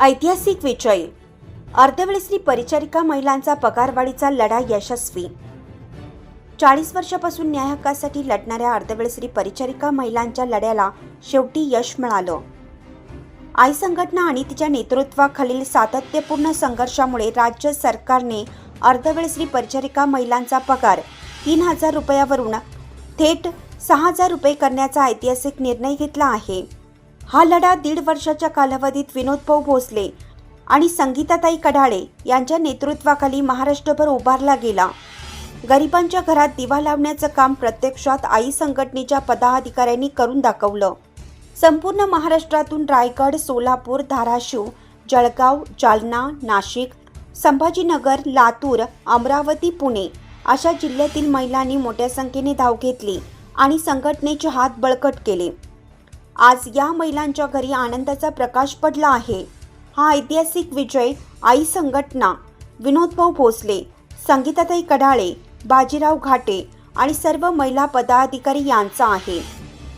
ऐतिहासिक विजय. अर्धवेळेसरी परिचारिका महिलांचा पगारवाढीचा लढा यशस्वी. चाळीस वर्षापासून न्याय हक्कासाठी लढणाऱ्या अर्धवेळेसरी परिचारिका महिलांच्या लढ्याला शेवटी यश मिळालं. आई संघटना आणि तिच्या नेतृत्वाखालील सातत्यपूर्ण संघर्षामुळे राज्य सरकारने अर्धवेळेसरी परिचारिका महिलांचा पगार तीन हजार रुपयावरून थेट सहा हजार रुपये करण्याचा ऐतिहासिक निर्णय घेतला आहे. हा लढा दीड वर्षाच्या कालावधीत विनोदभाऊ भोसले आणि संगीताताई कढाळे यांच्या नेतृत्वाखाली महाराष्ट्रभर उभारला गेला. गरिबांच्या घरात दिवा लावण्याचं काम प्रत्यक्षात आई संघटनेच्या पदाधिकाऱ्यांनी करून दाखवलं. संपूर्ण महाराष्ट्रातून रायगड सोलापूर धाराशिव जळगाव जालना नाशिक संभाजीनगर लातूर अमरावती पुणे अशा जिल्ह्यातील महिलांनी मोठ्या संख्येने धाव घेतली आणि संघटनेचे हात बळकट केले. आज या महिलांच्या घरी आनंदाचा प्रकाश पडला आहे. हा ऐतिहासिक विजय आई संघटना विनोदभाऊ भोसले संगीताताई कढाळे बाजीराव घाटे आणि सर्व महिला पदाधिकारी यांचा आहे.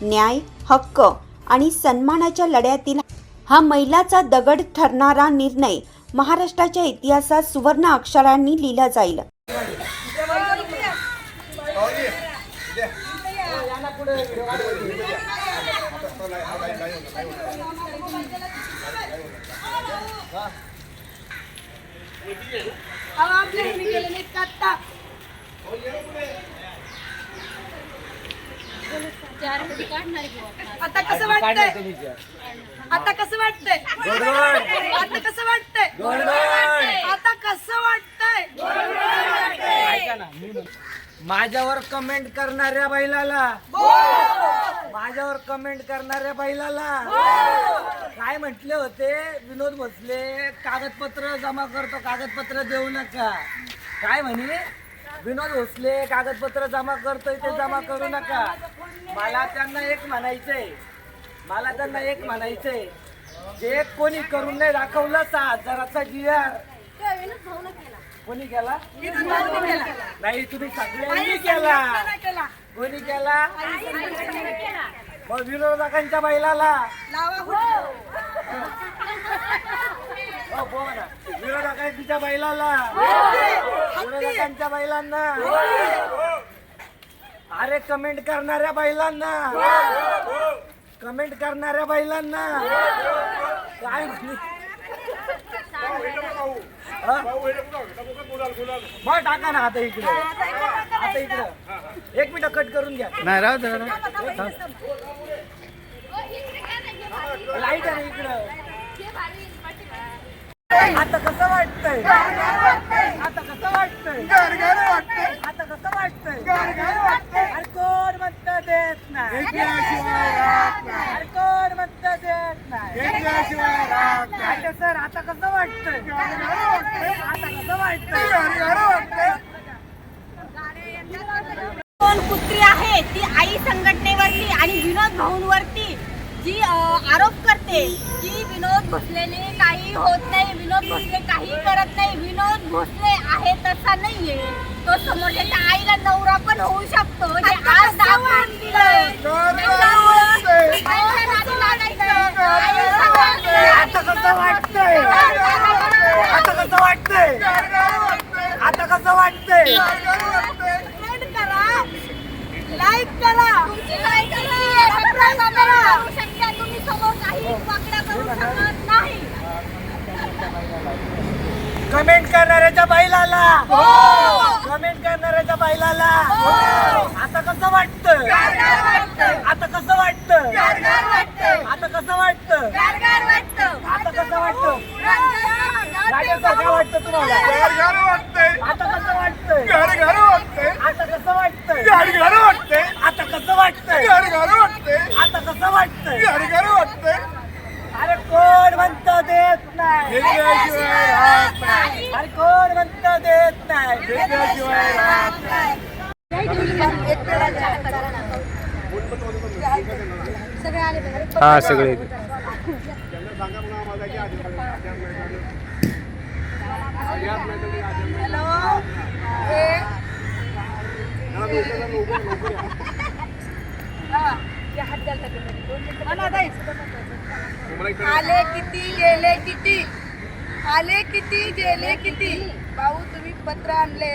न्याय हक्क आणि सन्मानाच्या लढ्यातील हा महिलाचा दगड ठरणारा निर्णय महाराष्ट्राच्या इतिहासात सुवर्ण अक्षरांनी लिहिला जाईल. अहो, आपल्या ह्यांनी केलं नाही का आता? आता कसं वाटतंय? आता कसं वाटतंय? आता कसं वाटतंय? आता कसं वाटतंय. माझ्यावर कमेंट करणाऱ्या बैलाला माझ्यावर कमेंट करणाऱ्या बैलाला. काय म्हटले होते? विनोद भोसले कागदपत्र जमा करतो कागदपत्र देऊ नका. काय म्हणे? विनोद भोसले कागदपत्र जमा करतोय ते जमा करू नका. मला त्यांना एक म्हणायचंय. मला त्यांना एक म्हणायचंय. जे कोणी करून नाही दाखवलं सहा हजाराचा आर कोणी केला? नाही तुम्ही सगळ्यांनी केला. कोणी केला मग विरोधकांच्या बैलाला. हो, ना. विरोधकांच्या बैलाला. विरोधकांच्या बैलांना. अरे कमेंट करणाऱ्या बैलांना. कमेंट करणाऱ्या बैलांना. काय हा? बरं टाका ना आता इकडे. आता इकडे. एक मिनिट कट करून घ्या. नाही राहू दे लाइट आहे इकडं आता कसं वाटतंय? आता कसं वाटतंय? आता कसं वाटतंय? अरे कोण म्हणत देत नाही? अरे कोण देत नाही? सर आता कसं वाटतंय? आता कसं वाटतंय? कोण कुत्री आहे ती आई संघटनेवरती आणि विनोद भाऊंवरती जी आरोप करते की विनोद भोसलेने काही होत नाही विनोद भोसले काही करत नाही विनोद भोसले आहे तसा नाहीये. तो समोरच्या आईला नवरा पण होऊ शकतो. हे आज आता कसं वाटतंय आता कसं वाटतंय आता कसं वाटतंय लाईक करा. तुमची लाईक करा. सबस्क्राईब करा. शकता. तुम्ही समोर काही वाकडा करू शकत नाही. कमेंट करणाऱ्याच्या बैलाला कमेंट करणाऱ्याच्या बैलाला आता कसं वाटतं आता कसं वाटतं आता कसं वाटतं गारगार वाटतं आता कसं वाटतं राजेश काय वाटतं तुम्हाला आता कसं वाटतंय आता कसं वाटतंय आता कसं वाटतंय आता कसं वाटतंय अरे कोण म्हणत देत नाही. अरे कोण म्हणत देत नाही? हा सगळे हॅलो? आले किती गेले किती? आले किती गेले किती? भाऊ तुम्ही पत्र आणले.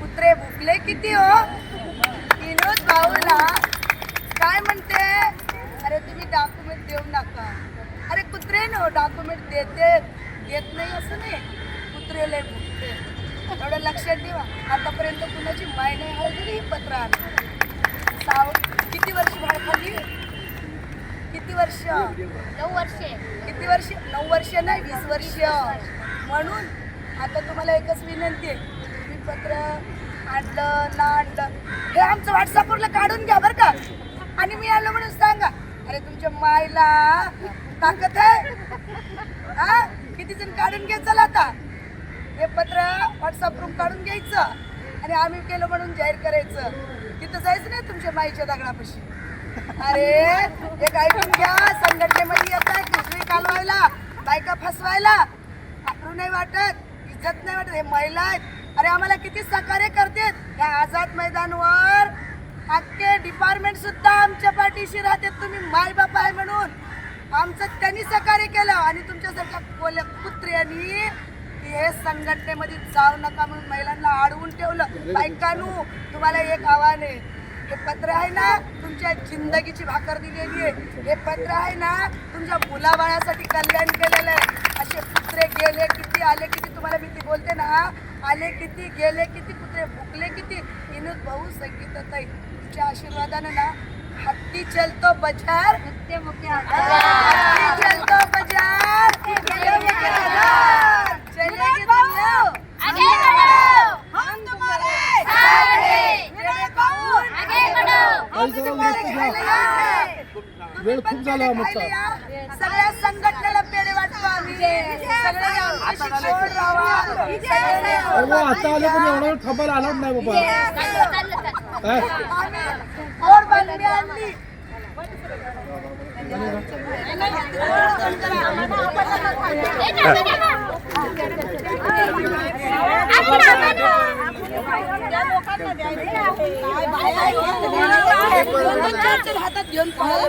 कुत्रे भुकले किती हो? विनोद भाऊला काय म्हणते? अरे तुम्ही डॉक्युमेंट देऊ नका. अरे कुत्रे नो डॉक्युमेंट देते. देत नाही असं नाही. कुत्रे लय भुकते. एवढं लक्षात ठेवा. आतापर्यंत कुणाची माय नाही हळदी ही पत्र आणलं साव किती वर्ष भाड खाली? किती वर्ष? नऊ वर्षे. किती वर्ष? नऊ वर्ष नाही वीस वर्ष. म्हणून आता तुम्हाला एकच विनंती आहे. तुम्ही पत्र आणलं ना आणलं हे आमचं व्हॉट्सअपवरला काढून घ्या बरं का. आणि मी आलो म्हणून सांगा. अरे तुमच्या मायला ताकद आहे. हा? किती जण काढून घे चला आता. हे पत्र व्हॉट्सअपवरून काढून घ्यायचं. आणि आम्ही केलं म्हणून जाहीर करायचं. तिथं जायचं नाही तुमच्या माईच्या दगडापाशी. अरे एक ऐकून घ्या संघटनेमध्ये येत आहे कुठली कालवायला बायका फसवायला. आपलं नाही वाटत इज्जत नाही वाटत हे महिला आहेत. अरे आम्हाला किती सहकार्य करतात या आझाद मैदानवर अख्खे डिपार्टमेंट सुद्धा आमच्या पाठीशी राहतात. तुम्ही माय बाप आहे म्हणून. आमचं त्यांनी सहकार्य केलं आणि तुमच्यासारख्या कोल्या पुत्र्यांनी हे संघटनेमध्ये जाऊ नका म्हणून महिलांना अडवून ठेवलं. बायकानू तुम्हाला एक आव्हान आहे. हे पत्र आहे ना तुमच्या जिंदगीची भाकर दिलेली आहे. हे पत्र आहे ना तुमच्या मुलाबाळासाठी कल्याण केलेलं आहे. असे कुत्रे गेले किती आले किती तुम्हाला मी ती बोलते ना? आले किती गेले किती कुत्रे भुकले किती? विनोद भाऊ संगीत ताई तुमच्या आशीर्वादानं ना हत्ती चलतो बजार. हत्ती चलतो. या. सगळ्या संघटनेला पेढे वाटतो आम्ही. आता आले पण एवढा वेळ थांबायला नाही बाबा. काय आणली. हातात घेऊन पळाले